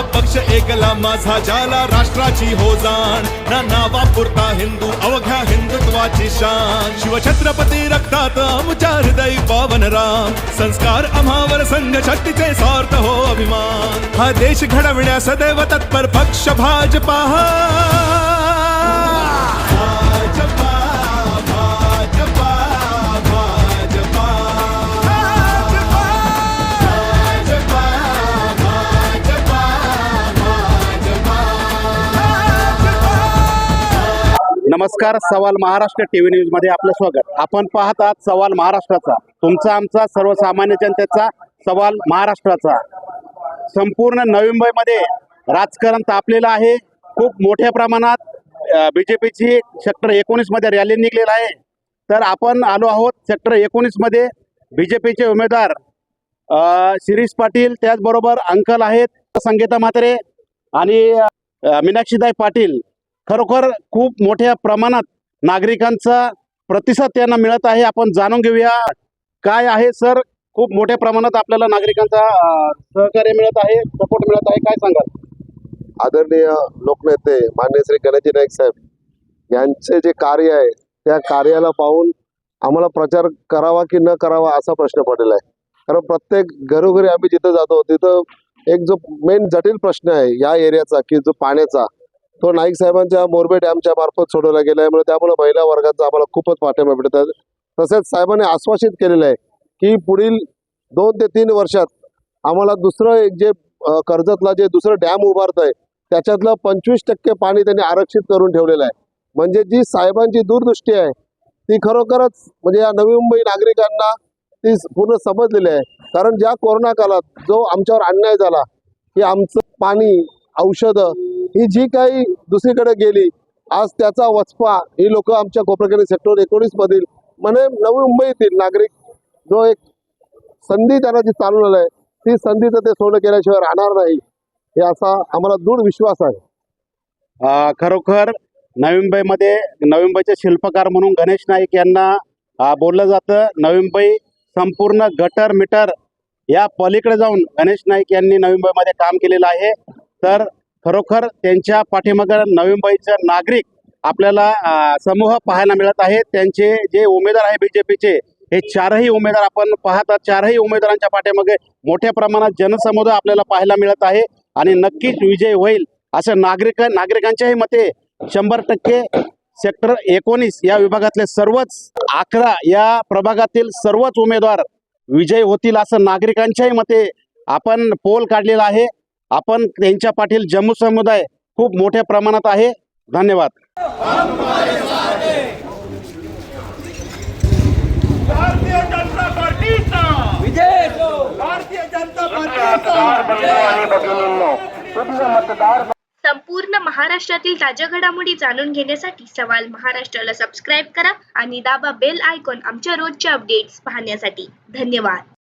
पक्ष एकला माझा झाला राष्ट्राची हो जाण. ना नावा पुरता हिंदू अवघ्या हिंदुत्वाची शान. शिवछत्रपती रक्तात आमच्या हृदय पावन राम. संस्कार आम्हावर संघ शक्तीचे सार्थ हो अभिमान. हा देश घडविण्या सदैव तत्पर पक्ष भाजपा भाजपा. नमस्कार सवाल महाराष्ट्र टीव्ही न्यूजमध्ये आपलं स्वागत. आपण पाहत आहात सवाल महाराष्ट्राचा. तुमचा आमचा सर्वसामान्य जनतेचा सवाल महाराष्ट्राचा. संपूर्ण नवी मुंबईमध्ये राजकारण तापलेलं आहे. खूप मोठ्या प्रमाणात बीजेपीची सेक्टर एकोणीसमध्ये रॅली निघलेला आहे. तर आपण आलो आहोत सेक्टर एकोणीसमध्ये बीजेपीचे उमेदवार शिरीष पाटील त्याचबरोबर अंकल आहेत. संगीता म्हात्रे आणि मीनाक्षीदाई पाटील. खरोखर खूप मोठ्या प्रमाणात नागरिकांचा प्रतिसाद त्यांना मिळत आहे. आपण जाणून घेऊया काय आहे सर? खूप मोठ्या प्रमाणात आपल्याला नागरिकांचा सहकार्य मिळत आहे सपोर्ट मिळत आहे. काय सांगाल? आदरणीय लोकनेते मान्य श्री गणेशजी नाईक साहेब यांचे जे कार्य आहे त्या कार्याला पाहून आम्हाला प्रचार करावा की न करावा असा प्रश्न पडलेला आहे. कारण प्रत्येक घरोघरी आम्ही जिथं जातो तिथं एक जो मेन जटिल प्रश्न आहे या एरियाचा की जो पाण्याचा तो नाईक साहेबांच्या मोरबे डॅमच्या मार्फत सोडवला गेला आहे. त्यामुळे महिला वर्गाचा आम्हाला खूपच पाठिंबा आहे. तसेच साहेबांनी आश्वासित केलेलं आहे की पुढील दोन ते तीन वर्षात आम्हाला दुसरं एक जे कर्जतला जे दुसरं डॅम उभारत आहे त्याच्यातलं पंचवीस टक्के पाणी त्यांनी आरक्षित करून ठेवलेलं आहे. म्हणजे जी साहेबांची दूरदृष्टी आहे ती खरोखरच म्हणजे या नवी मुंबई नागरिकांना ती पूर्ण समजलेली आहे. कारण ज्या कोरोना काळात जो आमच्यावर अन्याय झाला की आमचं पाणी औषधं ही जी काही दुसरीकडे गेली आज त्याचा वचपा ही लोक आमच्या कोपरखेडी सेक्टर एकोणीस मधील म्हणजे नवी मुंबईतील नागरिक जो एक संधी त्यांना जी चालून आलं आहे ती संधी तर ते सोनं केल्याशिवाय राहणार नाही हे असा आम्हाला दृढ विश्वास आहे. खरोखर नवी मुंबईमध्ये नवी मुंबईचे शिल्पकार म्हणून गणेश नाईक यांना बोललं जातं नवी मुंबई संपूर्ण गटर मिटर या पलीकडे जाऊन गणेश नाईक यांनी नवी मुंबईमध्ये काम केलेलं आहे. तर खरोखर त्यांच्या पाठीमागं नवी मुंबईचे नागरिक आपल्याला समूह पाहायला मिळत आहे त्यांचे जे उमेदवार आहे बीजेपीचे हे चारही उमेदवार आपण पाहतात चारही उमेदवारांच्या पाठीमागे मोठ्या प्रमाणात जनसमुदाय आपल्याला पाहायला मिळत आहे. आणि नक्कीच विजय होईल असं नागरिक नागरिकांच्याही मते शंभर टक्के सेक्टर एकोणीस या विभागातले सर्वच अकरा या प्रभागातील सर्वच उमेदवार विजय होतील असं नागरिकांच्याही मते आपण पोल काढलेला आहे. आपण त्यांच्या पाठील जम्मू समुदाय खूप मोठ्या प्रमाणात आहे. धन्यवाद. भारतीय जनता पार्टीचा. विजय भारतीय जनता पार्टीचा. संपूर्ण महाराष्ट्रातील ताज्या घडामोडी जाणून घेण्यासाठी सवाल महाराष्ट्राला सबस्क्राईब करा आणि दाबा बेल आयकॉन आमच्या रोजच्या अपडेट्स पाहण्यासाठी. धन्यवाद.